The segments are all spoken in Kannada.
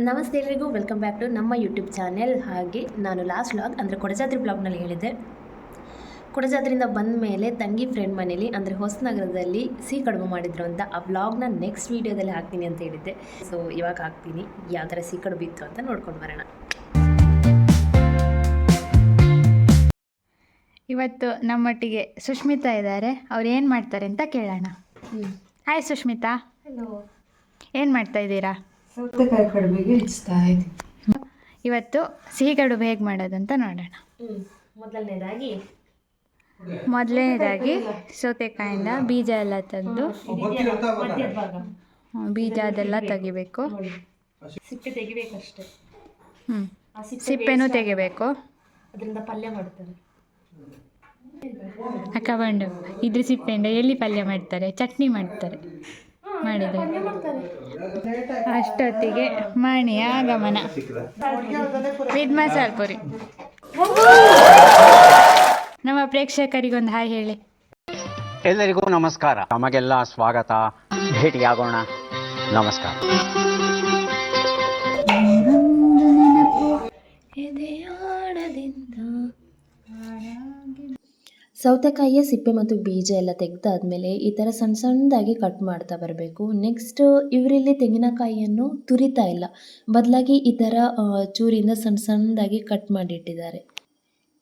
ನಮಸ್ತೆ ಎಲ್ಲರಿಗೂ ವೆಲ್ಕಮ್ ಬ್ಯಾಕ್ ಟು ನಮ್ಮ ಯೂಟ್ಯೂಬ್ ಚಾನೆಲ್ ಹಾಗೆ ನಾನು ಲಾಸ್ಟ್ ವ್ಲಾಗ್ ಅಂದರೆ ಕೊಡಜಾತ್ರಿ ಬ್ಲಾಗ್ನಲ್ಲಿ ಹೇಳಿದ್ದೆ. ಕೊಡಜಾದ್ರಿಂದ ಬಂದ ಮೇಲೆ ತಂಗಿ ಫ್ರೆಂಡ್ ಮನೇಲಿ ಅಂದರೆ ಹೊಸನಗರದಲ್ಲಿ ಸಿಹಿ ಕಡುಬು ಮಾಡಿದ್ರು ಅಂತ ಆ ವ್ಲಾಗ್ನ ನೆಕ್ಸ್ಟ್ ವೀಡಿಯೋದಲ್ಲಿ ಹಾಕ್ತೀನಿ ಅಂತ ಹೇಳಿದ್ದೆ. ಸೊ ಇವಾಗ ಹಾಕ್ತೀನಿ. ಯಾವ ಥರ ಸಿಹಿ ಕಡುಬು ಇತ್ತು ಅಂತ ನೋಡ್ಕೊಂಡು ಬರೋಣ. ಇವತ್ತು ನಮ್ಮೊಟ್ಟಿಗೆ ಸುಷ್ಮಿತಾ ಇದ್ದಾರೆ. ಅವ್ರು ಏನು ಮಾಡ್ತಾರೆ ಅಂತ ಕೇಳೋಣ. ಹಾಯ್ ಸುಷ್ಮಿತಾ ಹಲೋ ಏನು ಮಾಡ್ತಾ ಇದ್ದೀರಾ? ಸೌತೆಕಾಯಿ ಕಡುಬಿಗೆ ಹೆಚ್ಚುತ್ತಾ ಇದ್ದೀನಿ. ಇವತ್ತು ಸಿಹಿ ಕಡುಬು ಹೇಗೆ ಮಾಡೋದಂತ ನೋಡೋಣ. ಮೊದಲನೇದಾಗಿ ಮೊದಲನೇದಾಗಿ ಸೌತೆಕಾಯಿಂದ ಬೀಜ ಎಲ್ಲ ತೆಗೆದು ಬೀಜ ಅದೆಲ್ಲ ತೆಗಿಬೇಕು. ಸಿಪ್ಪೆ ತೆಗಿಬೇಕಷ್ಟೇ. ಹ್ಞೂ ಸಿಪ್ಪೆನೂ ತೆಗಿಬೇಕು. ಅದರಿಂದ ಪಲ್ಯ ಮಾಡ್ತಾರೆ. ಅಕ್ಕ ಬಂಡು ಇದ್ರ ಸಿಪ್ಪೆಯಿಂದ ಎಲ್ಲಿ ಪಲ್ಯ ಮಾಡ್ತಾರೆ? ಚಟ್ನಿ ಮಾಡ್ತಾರೆ. ಮಾಡಿದ್ರೆ. ಅಷ್ಟೊತ್ತಿಗೆ ಮಣಿಯ ಆಗಮನ. ವಿದ್ ಮಸಾಲ್ ಪುರಿ. ನಮ್ಮ ಪ್ರೇಕ್ಷಕರಿಗೊಂದು ಹಾಯ್ ಹೇಳಿ. ಎಲ್ಲರಿಗೂ ನಮಸ್ಕಾರ. ನಮಗೆಲ್ಲ ಸ್ವಾಗತ. ಭೇಟಿಯಾಗೋಣ. ನಮಸ್ಕಾರ. ಸೌತೆಕಾಯಿಯ ಸಿಪ್ಪೆ ಮತ್ತು ಬೀಜ ಎಲ್ಲ ತೆಗೆದಾದ್ಮೇಲೆ ಈ ಥರ ಸಣ್ಣ ಸಣ್ಣದಾಗಿ ಕಟ್ ಮಾಡ್ತಾ ಬರಬೇಕು. ನೆಕ್ಸ್ಟ್ ಇವರಿಲ್ಲಿ ತೆಂಗಿನಕಾಯಿಯನ್ನು ತುರಿತಾ ಇಲ್ಲ. ಬದಲಾಗಿ ಈ ಥರ ಚೂರಿಯಿಂದ ಸಣ್ಣ ಸಣ್ಣದಾಗಿ ಕಟ್ ಮಾಡಿಟ್ಟಿದ್ದಾರೆ.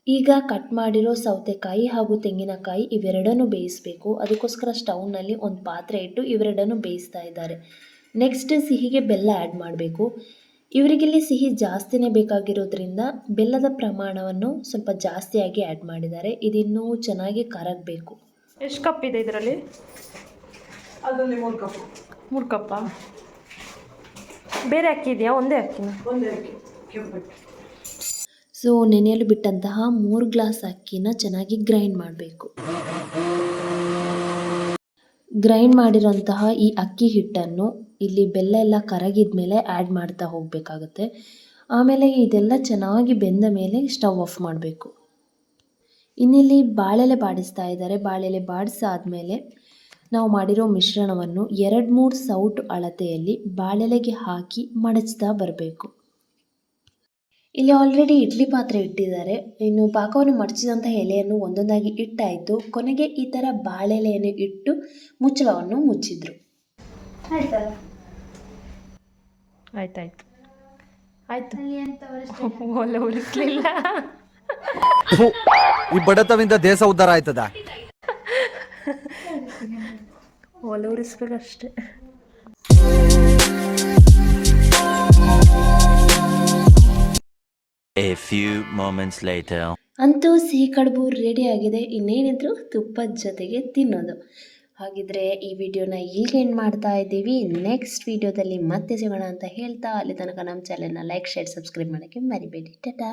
ಈಗ ಕಟ್ ಮಾಡಿರೋ ಸೌತೆಕಾಯಿ ಹಾಗೂ ತೆಂಗಿನಕಾಯಿ ಇವೆರಡನ್ನು ಬೇಯಿಸಬೇಕು. ಅದಕ್ಕೋಸ್ಕರ ಸ್ಟೌವ್ನಲ್ಲಿ ಒಂದು ಪಾತ್ರೆ ಇಟ್ಟು ಇವೆರಡನ್ನು ಬೇಯಿಸ್ತಾ ಇದ್ದಾರೆ. ನೆಕ್ಸ್ಟ್ ಸಿಹಿಗೆ ಬೆಲ್ಲ ಆ್ಯಡ್ ಮಾಡಬೇಕು. ಇವರಿಗಿಲ್ಲಿ ಸಿಹಿ ಜಾಸ್ತಿನೇ ಬೇಕಾಗಿರೋದ್ರಿಂದ ಬೆಲ್ಲದ ಪ್ರಮಾಣವನ್ನು ಸ್ವಲ್ಪ ಜಾಸ್ತಿಯಾಗಿ ಆ್ಯಡ್ ಮಾಡಿದ್ದಾರೆ. ಇದಿನ್ನೂ ಚೆನ್ನಾಗಿ ಕರಗಬೇಕು. ಎಷ್ಟು ಕಪ್ ಇದೆ ಇದರಲ್ಲಿ? ಅದರಲ್ಲಿ ಮೂರು ಕಪ್. ಮೂರು ಕಪ್ಪ? ಬೇರೆ ಅಕ್ಕಿ ಇದೆಯಾ? ಒಂದೇ ಅಕ್ಕಿನ? ಒಂದೇ ಅಕ್ಕಿ ಕೆಂಪು ಸೊ ನೆನೆಯಲು ಬಿಟ್ಟಂತಹ ಮೂರು ಗ್ಲಾಸ್ ಅಕ್ಕಿನ ಚೆನ್ನಾಗಿ ಗ್ರೈಂಡ್ ಮಾಡಬೇಕು. ಗ್ರೈಂಡ್ ಮಾಡಿರೋಂತಹ ಈ ಅಕ್ಕಿ ಹಿಟ್ಟನ್ನು ಇಲ್ಲಿ ಬೆಲ್ಲ ಎಲ್ಲ ಕರಗಿದ ಮೇಲೆ ಆ್ಯಡ್ ಮಾಡ್ತಾ ಹೋಗಬೇಕಾಗುತ್ತೆ. ಆಮೇಲೆ ಇದೆಲ್ಲ ಚೆನ್ನಾಗಿ ಬೆಂದ ಮೇಲೆ ಸ್ಟವ್ ಆಫ್ ಮಾಡಬೇಕು. ಇನ್ನಿಲ್ಲಿ ಬಾಳೆಲೆ ಬಾಡಿಸ್ತಾ ಇದ್ದಾರೆ. ಬಾಳೆಲೆ ಬಾಡಿಸಾದ್ಮೇಲೆ ನಾವು ಮಾಡಿರೋ ಮಿಶ್ರಣವನ್ನು ಎರಡು ಮೂರು ಸೌಟು ಅಳತೆಯಲ್ಲಿ ಬಾಳೆಲೆಗೆ ಹಾಕಿ ಮಡಚ್ತಾ ಬರಬೇಕು. ಇಲ್ಲಿ ಆಲ್ರೆಡಿ ಇಡ್ಲಿ ಪಾತ್ರೆ ಇಟ್ಟಿದ್ದಾರೆ. ಇನ್ನು ಪಾಕವನ್ನು ಮಡಚಿದಂಥ ಎಲೆಯನ್ನು ಒಂದೊಂದಾಗಿ ಇಟ್ಟಾಯಿತು. ಕೊನೆಗೆ ಈ ಥರ ಬಾಳೆಲೆಯನ್ನು ಇಟ್ಟು ಮುಚ್ಚಳವನ್ನು ಮುಚ್ಚಿದ್ರು. ಆಯ್ತಾಯ್ತು. ಆಯ್ತು. ಒಲೆ ಉರಿಸ್ಲಿಲ್ಲ. ಈ ಬಡತವಿಂದ ದೇಶ ಉದ್ಧಾರ ಆಯ್ತದ? ಒಲೆ ಉರಿಸ್ಬೇಕಷ್ಟೆ. A few moments later. ಅಂತೂ ಸಿಹಿ ಕಡುಬು ರೆಡಿ ಆಗಿದೆ. ಇನ್ನೇನಿದ್ರು ತುಪ್ಪದ ಜೊತೆಗೆ ತಿನ್ನೋದು. ಹಾಗಿದ್ರೆ ಈ ವಿಡಿಯೋನ ಈಗ ಎಂಡ್ ಮಾಡ್ತಾ ಇದ್ದೀವಿ. ನೆಕ್ಸ್ಟ್ ವಿಡಿಯೋದಲ್ಲಿ ಮತ್ತೆ ಸಿಗೋಣ ಅಂತ ಹೇಳ್ತಾ, ಅಲ್ಲಿ ತನಕ ನಮ್ಮ ಚಾನೆಲ್ನ ಲೈಕ್ ಶೇರ್ ಸಬ್ಸ್ಕ್ರೈಬ್ ಮಾಡೋಕ್ಕೆ ಮರಿಬೇಡಿ. ಟಾಟಾ!